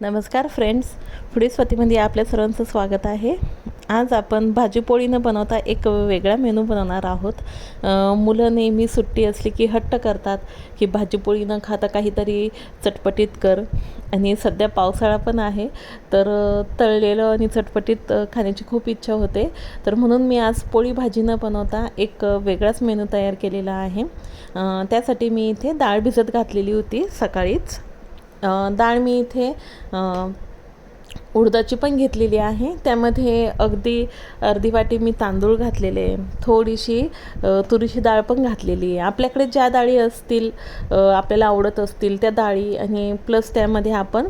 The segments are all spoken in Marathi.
नमस्कार फ्रेंड्स फुडी स्वतीमध्ये आपल्या सर्वांचं स्वागत आहे. आज आपण भाजीपोळी न बनवता एक वेगळा मेनू बनवणार आहोत. मुलं नेहमी सुट्टी असली की हट्ट करतात की भाजीपोळी न खाता काहीतरी चटपटीत कर. आणि सध्या पावसाळा पण आहे तर तळलेलं आणि चटपटीत खाण्याची खूप इच्छा होते. तर म्हणून मी आज पोळी भाजी न बनवता एक वेगळाच मेनू तयार केलेला आहे. त्यासाठी मी इथे डाळ भिजत घातलेली होती सकाळीच. डाळ मी इथे उडदाची पण घेतलेली आहे. त्यामध्ये अगदी अर्धी वाटी मी तांदूळ घातलेले थोडीशी तुरीची डाळ पण घातलेली आहे. आपल्याकडे ज्या डाळी असतील आपल्याला आवडत असतील त्या डाळी आणि प्लस त्यामध्ये आपण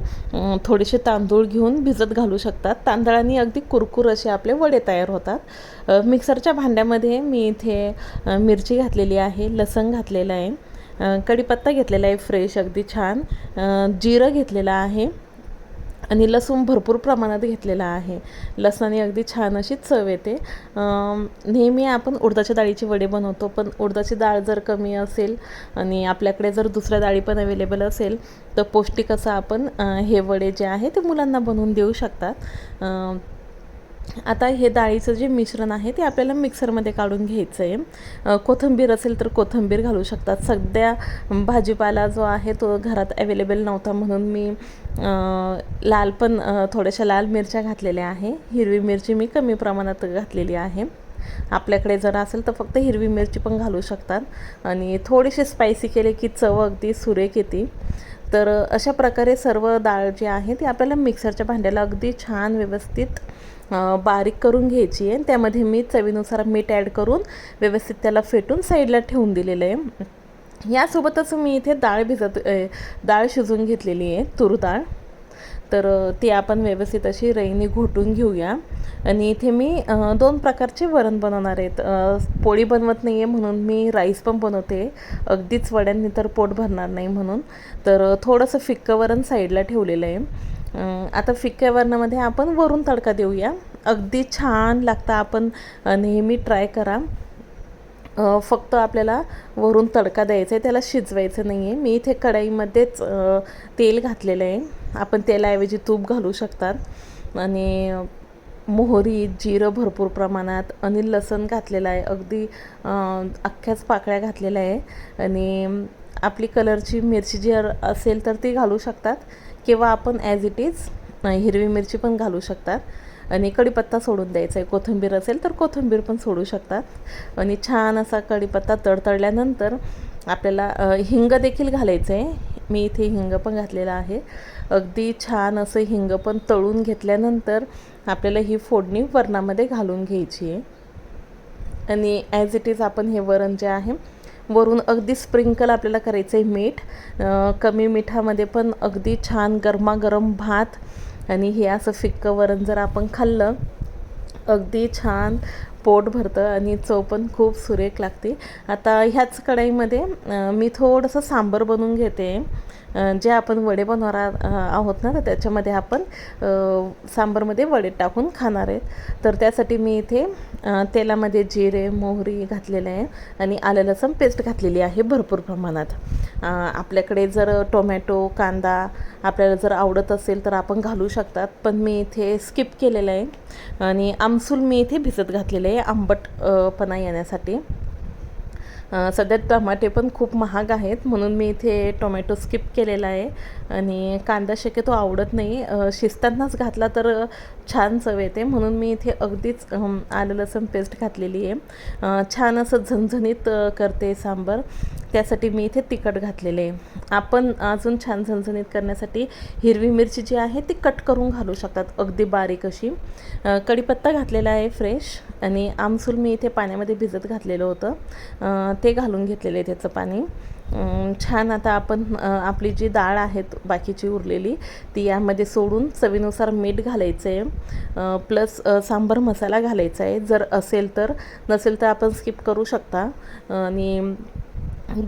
थोडेसे तांदूळ घेऊन भिजत घालू शकतात. तांदळाने अगदी कुरकुर असे आपले वडे तयार होतात. मिक्सरच्या भांड्यामध्ये मी इथे मिरची घातलेली आहे लसण घातलेलं आहे. कढीपत्ता घेतलेला आहे फ्रेश अगदी छान. जिरं घेतलेलं आहे आणि लसूण भरपूर प्रमाणात घेतलेला आहे. लसणाने अगदी छान अशी चव येते. नेहमी आपण उडदाच्या डाळीचे वडे बनवतो पण उडदाची डाळ जर कमी असेल आणि आपल्याकडे जर दुसऱ्या डाळी पण अवेलेबल असेल तर पौष्टिक असं आपण हे वडे जे आहे ते मुलांना बनवून देऊ शकतात. आता हे डाळीचं जे मिश्रण आहे ते आपल्याला मिक्सरमध्ये काढून घ्यायचं आहे. कोथिंबीर असेल तर कोथिंबीर घालू शकतात. सध्या भाजीपाला जो आहे तो घरात अवेलेबल नव्हता म्हणून मी लाल पण थोड्याशा लाल मिरच्या घातलेल्या आहे. हिरवी मिरची मी कमी प्रमाणात घातलेली आहे. आपल्याकडे जर असेल तर फक्त हिरवी मिरची पण घालू शकतात. आणि थोडीशी स्पायसी केले की चव अगदी सुरेख येते. तर अशा प्रकारे सर्व डाळ जी आहे ती आपल्याला मिक्सरच्या भांड्याला अगदी छान व्यवस्थित बारीक करून घ्यायची आहे. त्यामध्ये मी चवीनुसार मीठ ॲड करून व्यवस्थित त्याला फेटून साईडला ठेवून दिलेलं आहे. यासोबतच मी इथे डाळ भिजत डाळ शिजवून घेतलेली आहे तूर डाळ. तर ती आपण व्यवस्थित अशी रईने घोटून घेऊया. आणि इथे मी दोन प्रकारचे वरण बनवणार आहेत. पोळी बनवत नाही आहे म्हणून मी राईस पण बनवते. अगदीच वड्यांनी तर पोट भरणार नाही म्हणून. तर थोडंसं फिक्कं वरण साईडला ठेवलेलं आहे. आता फिक्क्या वरणामध्ये आपण वरून तडका देऊया. अगदी छान लागतं आपण नेहमी ट्राय करा. फक्त आपल्याला वरून तडका द्यायचा आहे त्याला शिजवायचं नाही आहे मी इथे कढाईमध्येच तेल घातलेलं आहे. आपण तेलाऐवजी तूप घालू शकतात. आणि मोहरी जिरं भरपूर प्रमाणात आणि लसण घातलेलं आहे. अगदी अख्ख्याच पाकळ्या घातलेल्या आहे. आणि आपली कलरची मिरची जी असेल तर ती घालू शकतात. किंवा आपण ॲज इट इज हिरवी मिरची पण घालू शकतात. आणि कढीपत्ता सोडून द्यायचा आहे. कोथिंबीर असेल तर कोथिंबीर पण सोडू शकतात. आणि छान असा कढीपत्ता तडतडल्यानंतर आपल्याला हिंग देखील घालायचं आहे. मी इथे हिंग पण घातलेला आहे. अगदी छान असं हिंग पण तळून घेतल्यानंतर आपल्याला ही फोडणी वरणामध्ये घालून घ्यायची आहे. आणि ॲज इट इज आपण हे वरण जे आहे वरून अगदी स्प्रिंकल आपल्याला करायचं आहे मीठ कमी मिठामध्ये पण अगदी छान गरमागरम भात आणि हे असं फिक्कं वरण जर आपण खाल्लं अगदी छान पोट भरतं आणि चव पण खूप सुरेख लागते. आता ह्याच कढाईमध्ये मी थोडंसं सांबर बनवून घेते. जे आपण वडे बनवणार आहोत ना तर त्याच्यामध्ये आपण सांबरमध्ये वडे टाकून खाणार आहेत. तर त्यासाठी मी इथे तेलामध्ये जिरे मोहरी घातलेले आहे आणि आलं लसण पेस्ट घातलेली आहे भरपूर प्रमाणात. आपल्याकडे जर टोमॅटो कांदा आपल्याला जर आवडत असेल तर आपण घालू शकतात पण मी इथे स्किप केलेलं आहे. आणि आमसूल मी इथे भिजत घातलेलं आहे. आहे आंबटपणा येण्यासाठी. सध्या टमाटे पण खूप महाग आहेत म्हणून मी इथे टोमॅटो स्किप केलेला आहे. आणि कांदा शक्यतो आवडत नाही. शिजतानाच घातला तर छान चव येते म्हणून मी इथे अगदीच आलं लसूण पेस्ट घातलेली आहे. छान असं झणझणीत करते सांबर. त्यासाठी मी इथे तिखट घातलेले आहे. आपण अजून छान झणझणीत करण्यासाठी हिरवी मिरची जी आहे ती कट करून घालू शकतात. अगदी बारीक अशी. कढीपत्ता घातलेला आहे फ्रेश आणि आमसूल मी इथे पाण्यामध्ये भिजत घातलेलं होतं. ते घालून घेतलेलं आहे त्याचं पाणी. छान आता आपण आपली जी डाळ आहे बाकीची उरलेली ती यामध्ये सोडून चवीनुसार मीठ घालायचं आहे प्लस सांबर मसाला घालायचा आहे. जर असेल तर नसेल तर आपण स्किप करू शकता. आणि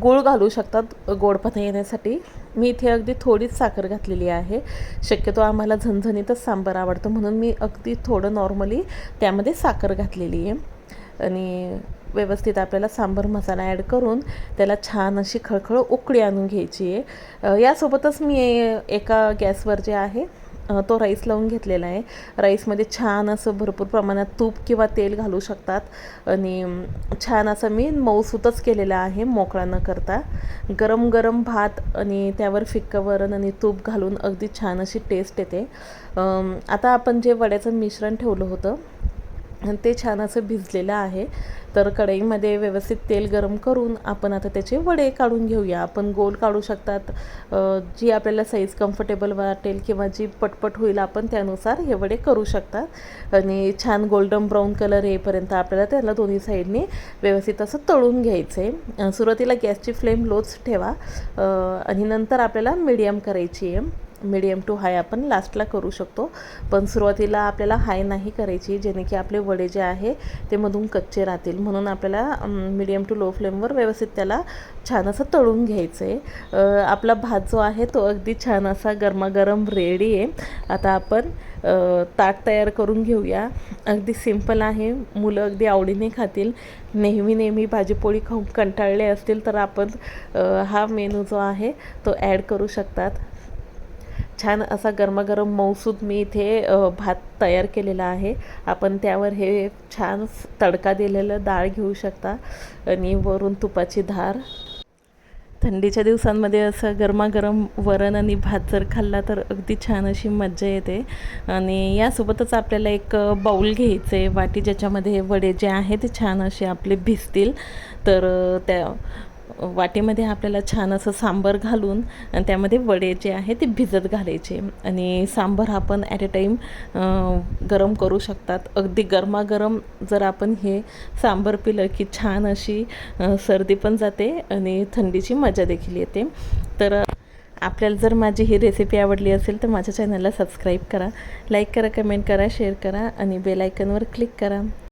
गूळ घालू शकतात गोडपणा येण्यासाठी. मी इथे अगदी थोडीच साखर घातलेली आहे. शक्यतो आम्हाला झणझणीतच सांबार आवडतो म्हणून मी अगदी थोडं नॉर्मली त्यामध्ये साखर घातलेली आहे. आणि व्यवस्थित आपल्याला सांबर मसाला ॲड करून त्याला छान अशी खळखळ उकळी आणून घ्यायची आहे. यासोबतच मी एका गॅसवर जे आहे तो राईस लावून घेतलेला आहे. राईसमध्ये छान असं भरपूर प्रमाणात तूप किंवा तेल घालू शकतात. आणि छान असं मी मऊसूतच केलेला आहे मोकळा न करता. गरम गरम भात आणि त्यावर फिक्कं वरण आणि तूप घालून अगदी छान अशी टेस्ट येते. आता आपण जे वड्याचं मिश्रण ठेवलं होतं ते छान असं भिजलेलं आहे. तर कढईमध्ये व्यवस्थित तेल गरम करून आपण आता त्याचे वडे काढून घेऊया. आपण गोल काढू शकतात. जी आपल्याला साईज कम्फर्टेबल वाटेल किंवा जी पटपट होईल आपण त्यानुसार हे वडे करू शकतात. आणि छान गोल्डन ब्राऊन कलर येईपर्यंत आपल्याला त्याला दोन्ही साईडने व्यवस्थित असं तळून घ्यायचं आहे सुरुवातीला गॅसची फ्लेम लोच ठेवा. आणि नंतर आपल्याला मीडियम करायची आहे मिडियम टू हाय आपण लास्टला करू शकतो. पण सुरुवातीला आपल्याला हाय नाही करायची जेणे की आपले वडे जे आहे ते मधून कच्चे राहतील. म्हणून आपल्याला मिडियम टू लो फ्लेमवर व्यवस्थित त्याला छान असं तळून घ्यायचं आहे आपला भात जो आहे तो अगदी छान असा गरमागरम रेडी आहे. आता आपण ताट तयार करून घेऊया. अगदी सिंपल आहे. मुलं अगदी आवडीने खातील. नेहमी नेहमी भाजीपोळी खाऊन कंटाळले असतील तर आपण हा मेनू जो आहे तो ॲड करू शकतात. छान असा गरमागरम मऊसूद मी इथे भात तयार केलेला आहे. आपण त्यावर हे छान तडका दिलेलं डाळ घेऊ शकता आणि वरून तुपाची धार. थंडीच्या दिवसांमध्ये असं गरमागरम वरण आणि भात जर खाल्ला तर अगदी छान अशी मज्जा येते. आणि यासोबतच आपल्याला एक बाऊल घ्यायचं. आहे वाटी ज्याच्यामध्ये वडे जे आहे ते छान असे आपले भिजतील. तर त्या वाटेमध्ये आपल्याला छान असं सांबर घालून आणि त्यामध्ये वडे जे आहे ते भिजत घालायचे. आणि सांबर आपण ॲट अ टाईम गरम करू शकतात. अगदी गरमागरम जर आपण हे सांबर पिलं की छान अशी सर्दी पण जाते आणि थंडीची मजा देखील येते. तर आपल्याला जर माझी ही रेसिपी आवडली असेल तर माझ्या चॅनलला सबस्क्राईब करा लाईक करा कमेंट करा शेअर करा आणि बेल आयकनवर क्लिक करा.